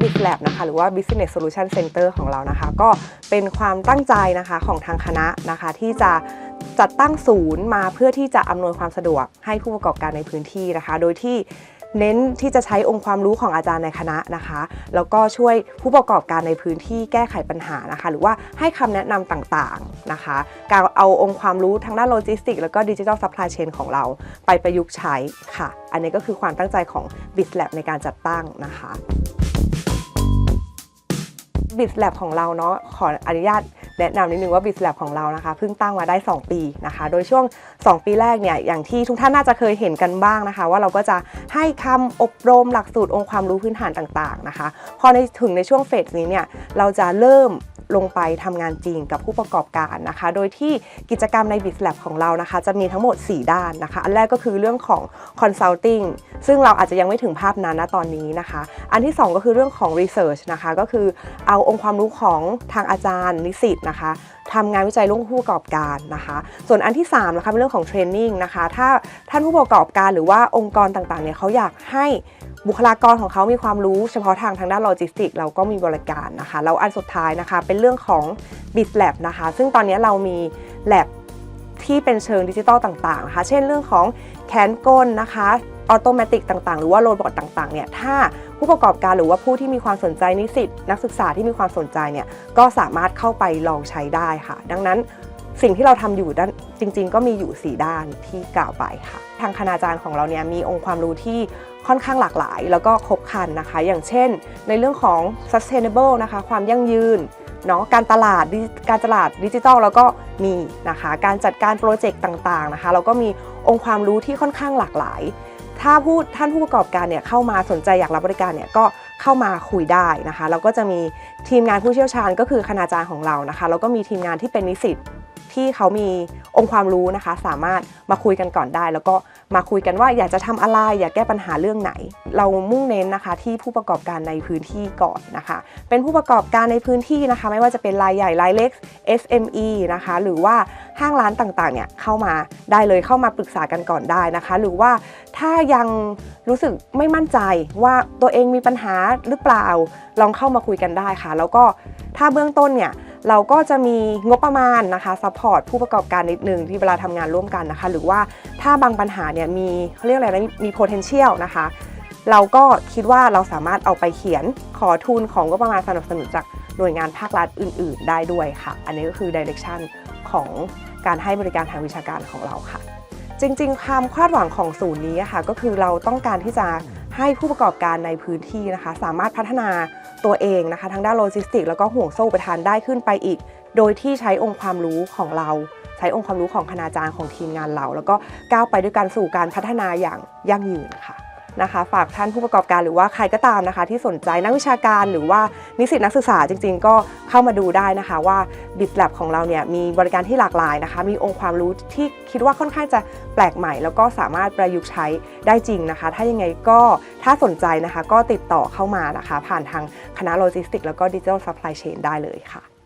b i z Lab นะคะ หรือว่า Business Solution Center ของเรานะคะ ก็เป็นความตั้งใจนะคะของทางคณะนะคะ ที่จะจัดตั้งศูนย์มาเพื่อที่จะอำนวยความสะดวกให้ผู้ประกอบการในพื้นที่นะคะ โดยที่เน้นที่จะใช้องค์ความรู้ของอาจารย์ในคณะนะคะ แล้วก็ช่วยผู้ประกอบการในพื้นที่แก้ไขปัญหานะคะ หรือว่าให้คำแนะนำต่างๆนะคะ การเอาองค์ความรู้ทางด้านโลจิสติก แล้วก็ดิจิทัลซัพพลายเชนของเราไปประยุกต์ใช้ค่ะ อันนี้ก็คือความตั้งใจของ b i z Lab ในการจัดตั้งนะคะ บิสแลบของเราเนาะขออนุญาตแนะนำนิดนึงว่า b i สแลบของเรานะคะเพิ่งตั้งมาได้ 2 ปีนะคะ โดยช่วง 2 ปีแรกเนี่ยอย่างที่ทุกท่านน่าจะเคยเห็นกันบ้างนะคะ ว่าเราก็จะให้คำอบรมหลักสูตรองค์ความรู้พื้นฐานต่างๆนะคะ พอในถึงในช่วงเฟสนี้เนี่ยเราจะเริ่ม ลงไปทำงานจริงกับผู้ประกอบการนะคะ โดยที่กิจกรรมใน b i z Lab ของเรานะคะ จะมีทั้งหมด 4 ด้านนะคะ อันแรกก็คือเรื่องของ Consulting ซึ่งเราอาจจะยังไม่ถึงภาพนั้นนะตอนนี้นะคะ อันที่ 2 ก็คือเรื่องของ Research นะคะ ก็คือเอาองค์ความรู้ของทางอาจารย์นิสิตนะคะทำงานวิจัยร่วมผู้ประกอบการนะคะ ส่วนอันที่3นะคะเป็นเรื่องของ Training นะคะ ถ้าท่านผู้ประกอบการหรือว่าองค์กรต่างๆเนี่ยเขาอยากให้ บุคลากรของเขามีความรู้เฉพาะทางทางด้านโลจิสติก เราก็มีบริการนะคะแล้วอันสุดท้ายนะคะ เป็นเรื่องของ b i z Lab นะคะ ซึ่งตอนนี้เรามี Lab ที่เป็นเชิงดิจิตอลต่างๆนะคะเช่นเรื่องของแขนกลนะคะออโตเมติกต่างๆ หรือว่าโรบอทต่างๆเนี่ยถ้าผู้ประกอบการหรือว่าผู้ที่มีความสนใจนิสิตนักศึกษาที่มีความสนใจเนี่ยก็สามารถเข้าไปลองใช้ได้ค่ะ ดังนั้นสิ่งที่เราทำอยู่ด้านจริง ๆ ก็มีอยู่ 4 ด้านที่กล่าวไปค่ะ ทางคณาจารย์ของเราเนี่ยมีองค์ความรู้ที่ ค่อนข้างหลากหลาย แล้วก็ครบครันนะคะ อย่างเช่น ในเรื่องของ sustainable นะคะ ความยั่งยืนเนาะการตลาดการตลาดดิจิทัลแล้วก็มีนะคะการจัดการโปรเจกต์ต่างๆนะคะเราก็มีองค์ความรู้ที่ค่อนข้างหลากหลาย ถ้าผู้ท่านผู้ประกอบการเนี่ยเข้ามาสนใจอยากรับบริการเนี่ยก็เข้ามาคุยได้นะคะแล้วก็จะมีทีมงานผู้เชี่ยวชาญ ก็คือคณาจารย์ของเรานะคะแล้วก็มีทีมงานที่เป็นนิสิต ที่เขามีองค์ความรู้นะคะ สามารถมาคุยกันก่อนได้ แล้วก็มาคุยกันว่าอยากจะทำอะไรอยากแก้ปัญหาเรื่องไหน เรามุ่งเน้นนะคะที่ผู้ประกอบการในพื้นที่ก่อนนะคะ เป็นผู้ประกอบการในพื้นที่นะคะ ไม่ว่าจะเป็นรายใหญ่รายเล็ก SME นะคะ หรือว่าห้างร้านต่างๆเนี่ยเข้ามาได้เลยเข้ามาปรึกษากันก่อนได้นะคะ หรือว่าถ้ายังรู้สึกไม่มั่นใจว่าตัวเองมีปัญหาหรือเปล่าลองเข้ามาคุยกันได้ค่ะ แล้วก็ถ้าเบื้องต้นเนี่ย เราก็จะมีงบประมาณนะคะซัพพอร์ตผู้ประกอบการนิดนึงที่เวลาทำงานร่วมกันนะคะ หรือว่าถ้าบางปัญหาเนี่ยมีเขาเรียกอะไรนะมี potential นะคะ เราก็คิดว่าเราสามารถเอาไปเขียนขอทุนของก็ประมาณสนับสนุนจากหน่วยงานภาครัฐอื่น ๆ ได้ด้วยค่ะ อันนี้ก็คือ direction ของการให้บริการทางวิชาการของเราค่ะ จริง ๆ ความคาดหวังของศูนย์นี้ค่ะ ก็คือเราต้องการที่จะให้ผู้ประกอบการในพื้นที่นะคะ สามารถพัฒนา ตัวเองนะคะทางด้านโลจิสติก แล้วก็ห่วงโซ่อุปทานได้ขึ้นไปอีก โดยที่ใช้องค์ความรู้ของเรา ใช้องค์ความรู้ของคณาจารย์ของทีมงานเรา แล้วก็ก้าวไปด้วยกันสู่การพัฒนาอย่างยั่งยืนค่ะ นะคะ ฝากท่านผู้ประกอบการหรือว่าใครก็ตามนะคะ ที่สนใจนักวิชาการหรือว่านิสิตนักศึกษาจริง ๆ ก็เข้ามาดูได้นะคะ ว่า b i z Lab ของเราเนี่ยมีบริการที่หลากหลายนะคะ มีองค์ความรู้ที่คิดว่าค่อนข้างจะแปลกใหม่ แล้วก็สามารถประยุกต์ใช้ได้จริงนะคะ ถ้ายังไงก็ถ้าสนใจนะคะก็ติดต่อเข้ามานะคะ ผ่านทางคณะโลจิสติก แล้วก็ดิจิทัลซัพพลายเชนได้เลยค่ะ